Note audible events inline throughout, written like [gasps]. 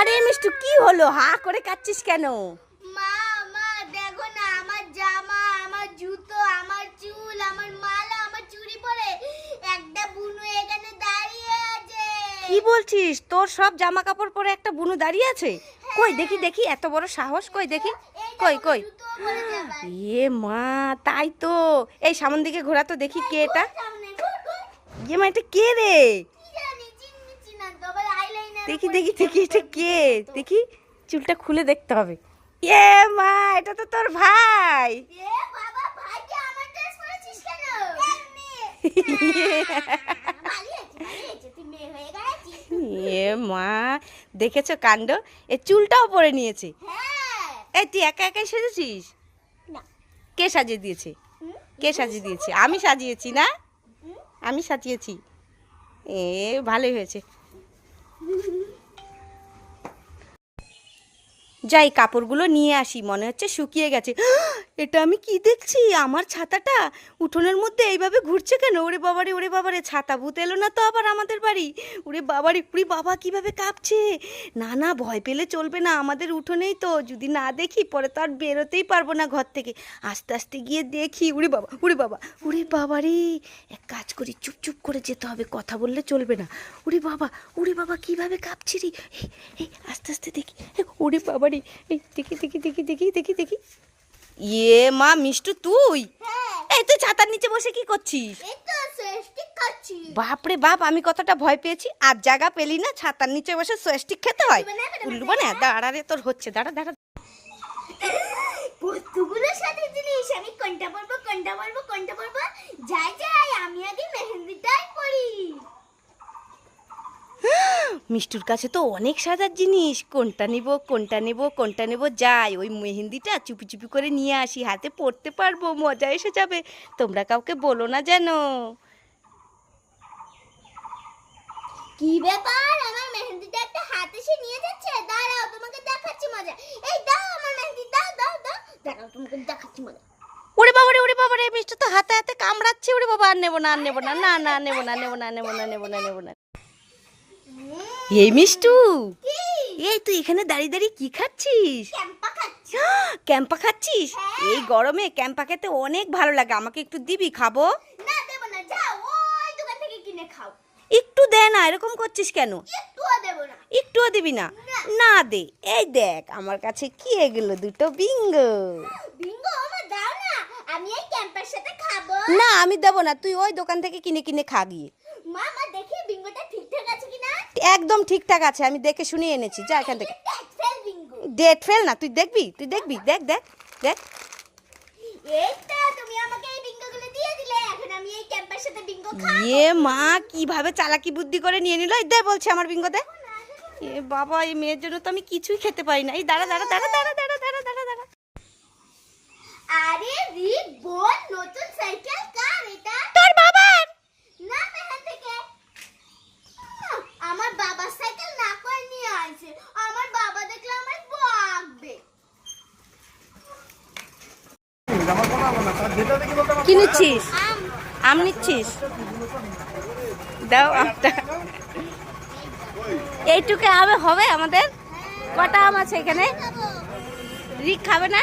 আরে মিষ্টু কি হলো? হা করে কাচ্ছিস কেন? মা মা দেখো না আমার জামা আমার জুতো আমার চুল আমার মালা আমার চুড়ি পরে একটা বুনু এখানে দাঁড়িয়ে আছে। কি বলছিস? তোর সব জামা কাপড় পরে একটা বুনু দাঁড়িয়ে আছে? কই দেখি দেখি এত বড় সাহস? কই দেখি। কই কই? এ মা তাই তো। এই সামন দিকে ঘোরা তো দেখি কে এটা। ইয়ে মা এটা কে রে কি জানি চিনছি না তো আবার আইলাইনার দেখি দেখি দেখি এটা কে? দেখি। চুলটা খুলে দেখতে হবে। এ মা এটা তো তোর ভাই। এ হয়ে মা দেখেছ কাণ্ড? এ চুলটাও পরে নিয়েছে। হ্যাঁ। এই তুই একা একাই সেজেছিস? কে সাজিয়ে দিয়েছে? কে সাজিয়ে দিয়েছে? আমি সাজিয়েছি না? আমি সাজিয়েছি। এ ভালোই হয়েছে। যাই কাপড়গুলো নিয়ে আসি মনে হচ্ছে শুকিয়ে গেছে। এটা আমি কি দেখছি? আমার ছাতাটা? উঠোনের মধ্যে এইভাবে ঘুরছে কেন? ওরে বাবারে ওরে বাবারে ছাতা ভূত এলো না তো আবার আমাদের বাড়ি? ওরে বাবারে উড়ি বাবা কীভাবে কাঁপছে? না না ভয় পেলে চলবে না আমাদের উঠোনেই তো যদি না দেখি পরে তো আর বেরোতেই পারব না ঘর থেকে। আস্তে আস্তে গিয়ে দেখি উড়ি বাবা উড়ি বাবা উড়ি বাবারে এক কাজ করি চুপ চুপ করে যেতে হবে কথা বললে চলবে না। উড়ি বাবা উড়ি বাবা কীভাবে কাঁপছি রে? এই, আস্তে আস্তে দেখি উড়ি বাবা রে এই দেখি দেখি দেখি দেখি দেখি দেখি। ইয়ে মা মিষ্টু তুই? হ্যাঁ। এই তুই ছাতার নিচে বসে কি করছিস? বাপরে বাপ আমি কতটা ভয় পেয়েছি। আর জায়গা পেলি না ছাতার নিচে বসে সোয়েস্টিক খেতে হয়। উল্লু মানে দাঁড়া রে তোর হচ্ছে দাঁড়া দাঁড়া। বস্তুগুলোর সাথে জিনিস আমি কোনটা বলব কোনটা বলব কোনটা বলব? যাই যাই আমি আগে মেহেন্দিটাই পরি মিষ্টুর কাছে তো অনেক সাজার জিনিস। কোনটা নেব কোনটা নেব কোনটা নেব? যাই ওই মেহেন্দিটা চুপি চুপি করে নিয়ে আসি। হাতে পড়তে পারব মজা এসে যাবে। তোমরা কাউকে বলো না যেন। কি ব্যাপার? আমার মেহেন্দিটা একটা হাতে এসে নিয়ে যাচ্ছে? দাঁড়াও তোমাকে দেখাচ্ছি মজা। এই দাও আমার মেহেন্দি দাও দাও দাও। দাঁড়াও তোমাকে দেখাচ্ছি মজা। ওরে বাবা রে ওরে বাবা রে মিষ্টু তো হাতে হাতে কামড়াচ্ছে। ওরে বাবা আর নেব না আর নেব না না না নেব না নেব না নেব না নেব না নেব না। এই মিষ্টু এই তুই এখানে দাঁড়িয়ে দাঁড়িয়ে কি খাচ্ছিস? ক্যাম্পা [gasps] খাচ্ছিস? এই গরমে ক্যাম্পা খেতে অনেক ভালো লাগে। আমাকে একটু দিবি খাব? একটু দে না এরকম করছিস কেন? একটুও দেবো না। না? দে। এই দেখ আমার কাছে কি এগুলো? দুটো বিঙ্গো। না। আমি দেবো না। তুই ওই দোকান থেকে কিনে কিনে খা গিয়ে মা মা দেখি বিঙ্গোটা ঠিকঠাক আছে কিনা একদম ঠিকঠাক আছে আমি দেখে শুনে এনেছি। যা এখান থেকে। ডেট ফেল না তুই দেখবি তুই দেখবি দেখ দেখ দেখ। ইয়ে মা কীভাবে চালাকি বুদ্ধি করে নিয়ে নিল? এই দে বলছে আমার বিঙ্গো দে এ বাবা এই মেয়ের জন্য তো আমি কিছুই খেতে পারি না। এই দাঁড়া দাঁড়া দাঁড়া দাঁড়া দাঁড়া দাঁড়া দাঁড়া দাঁড়া। আরে রিক বোন নতুন সাইকেল কার এটা তোর বাবার না মেহান থেকে আহ, আমার বাবার সাইকেল না করে নিয়ে আসে আমার বাবা দেখলে আমার বকবে কি নিচ্ছিস? আম নিচ্ছিস? দাও আমটা। এইটুকু আমে হবে আমাদের? কটা আম আছে এখানে? রিক খাবে না?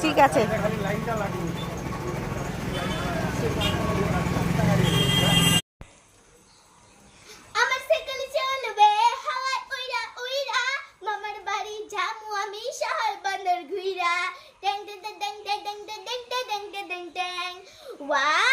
ঠিক আছে। আমার What?